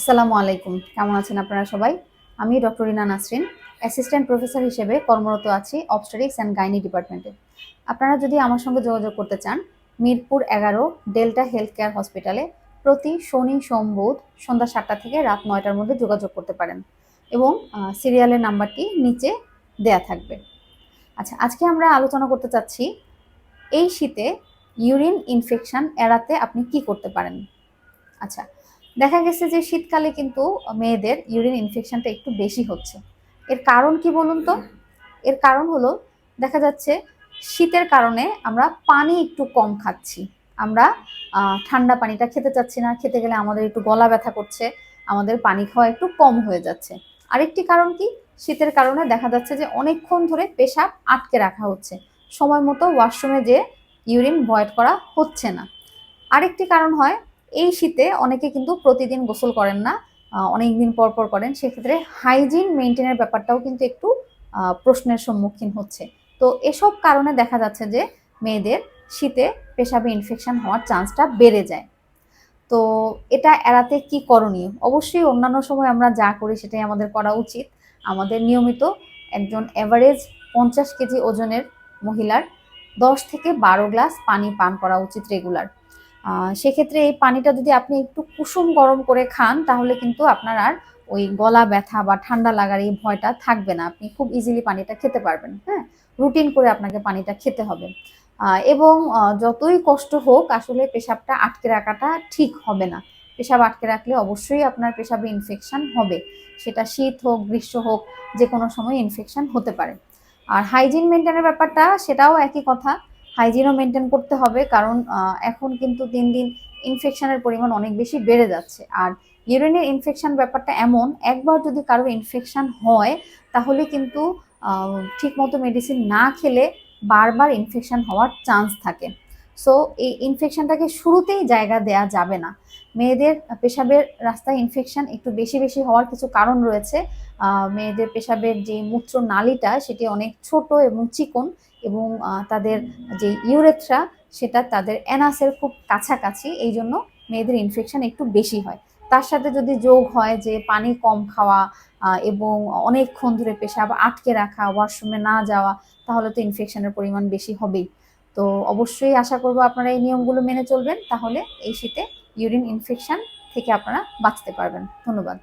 আসসালামু আলাইকুম। কেমন আছেন আপনারা সবাই? আমি doctor Rina Nasrin assistant professor হিসেবে কর্মরত আছি অবস্টারিক্স অ্যান্ড গাইনি ডিপার্টমেন্টে আপনারা যদি আমার সঙ্গে যোগাযোগ করতে চান, মিরপুর এগারো, ডেল্টা হেলথ কেয়ার হসপিটালে প্রতি শনি, সোম, বুধ সন্ধ্যা সাতটা থেকে রাত নয়টার মধ্যে যোগাযোগ করতে পারেন এবং সিরিয়ালের নাম্বারটি নিচে দেয়া থাকবে। আচ্ছা আজকে আমরা আলোচনা করতে চাচ্ছি, এই শীতে ইউরিন ইনফেকশন এড়াতে আপনি কি করতে পারেন? আচ্ছা দেখা গেছে যে শীতকালে কিন্তু মেয়েদের ইউরিন ইনফেকশনটা একটু বেশি হচ্ছে। এর কারণ কি বলুন তো? এর কারণ হলো, দেখা যাচ্ছে শীতের কারণে আমরা পানি একটু কম খাচ্ছি। আমরা ঠান্ডা পানিটা খেতে চাচ্ছি না, খেতে গেলে আমাদের একটু গলা ব্যথা করছে, আমাদের পানি খাওয়া একটু কম হয়ে যাচ্ছে। আরেকটি কারণ কি? শীতের কারণে দেখা যাচ্ছে যে অনেকক্ষণ ধরে পেশাব আটকে রাখা হচ্ছে। সময় মতো ওয়াশরুমে যে ইউরিন ভয়েড করা হচ্ছে না। আরেকটি কারণ হয় এই শীতে অনেকে কিন্তু প্রতিদিন গোসল করেন না অনেক দিন পর পর করেন। সেক্ষেত্রে হাইজিন মেনটেনের ব্যাপারটাও কিন্তু একটু প্রশ্নের সম্মুখীন হচ্ছে। তো এসব কারণে দেখা যাচ্ছে যে মেয়েদের শীতে পেশাবে ইনফেকশন হওয়ার চান্সটা বেড়ে যায়। তো এটা এড়াতে কি করণীয়? অবশ্যই অন্যান্য সময় আমরা যা করি সেটাই আমাদের করা উচিত। আমাদের নিয়মিত একজন এভারেজ পঞ্চাশ কেজি ওজনের মহিলার দশ থেকে বারো গ্লাস পানি পান করা উচিত রেগুলার সেক্ষেত্রে এই পানিটা যদি আপনি একটু কুসুম গরম করে খান, তাহলে কিন্তু আপনার আর ওই গলা ব্যথা বা ঠান্ডা লাগার এই ভয়টা থাকবে না। আপনি খুব ইজিলি পানিটা খেতে পারবেন হ্যাঁ? রুটিন করে আপনাকে পানিটা খেতে হবে। এবং যতই কষ্ট হোক, আসলে পেশাবটা আটকে রাখাটা ঠিক হবে না। পেশাব আটকে রাখলে অবশ্যই আপনার পেশাবে ইনফেকশন হবে। সেটা শীত হোক, গ্রীষ্ম হোক যে কোনো সময় ইনফেকশন হতে পারে। আর হাইজিন মেনটেনের ব্যাপারটা, সেটাও একই কথা। হাইজিনও মেনটেন করতে হবে, কারণ এখন কিন্তু দিন দিন ইনফেকশনের পরিমাণ অনেক বেশি বেড়ে যাচ্ছে। আর ইউরিনের ইনফেকশন ব্যাপারটা এমন, একবার যদি কারও ইনফেকশন হয়, তাহলে কিন্তু ঠিক মতো মেডিসিন না খেলে বারবার ইনফেকশন হওয়ার চান্স থাকে। সো এই ইনফেকশনটাকে শুরুতেই জায়গা দেয়া যাবে না। মেয়েদের পেশাবের রাস্তায় ইনফেকশন একটু বেশি বেশি হওয়ার কিছু কারণ রয়েছে। মেয়েদের পেশাবের যে মূত্র নালীটা, সেটি অনেক ছোট এবং চিকন এবং তাদের যে ইউরেথ্রা, সেটা তাদের অ্যানাসের খুব কাছাকাছি, এই জন্য মেয়েদের ইনফেকশন একটু বেশি হয়। তার সাথে যদি যোগ হয় যে পানি কম খাওয়া এবং অনেকক্ষণ ধরে পেশাব আটকে রাখা ওয়াশরুমে না যাওয়া, তাহলে তো ইনফেকশনের পরিমাণ বেশি হবেই। তো অবশ্যই আশা করব আপনারা এই নিয়মগুলো মেনে চলবেন, তাহলে এই শীতে ইউরিন ইনফেকশন থেকে আপনারা বাঁচতে পারবেন। ধন্যবাদ।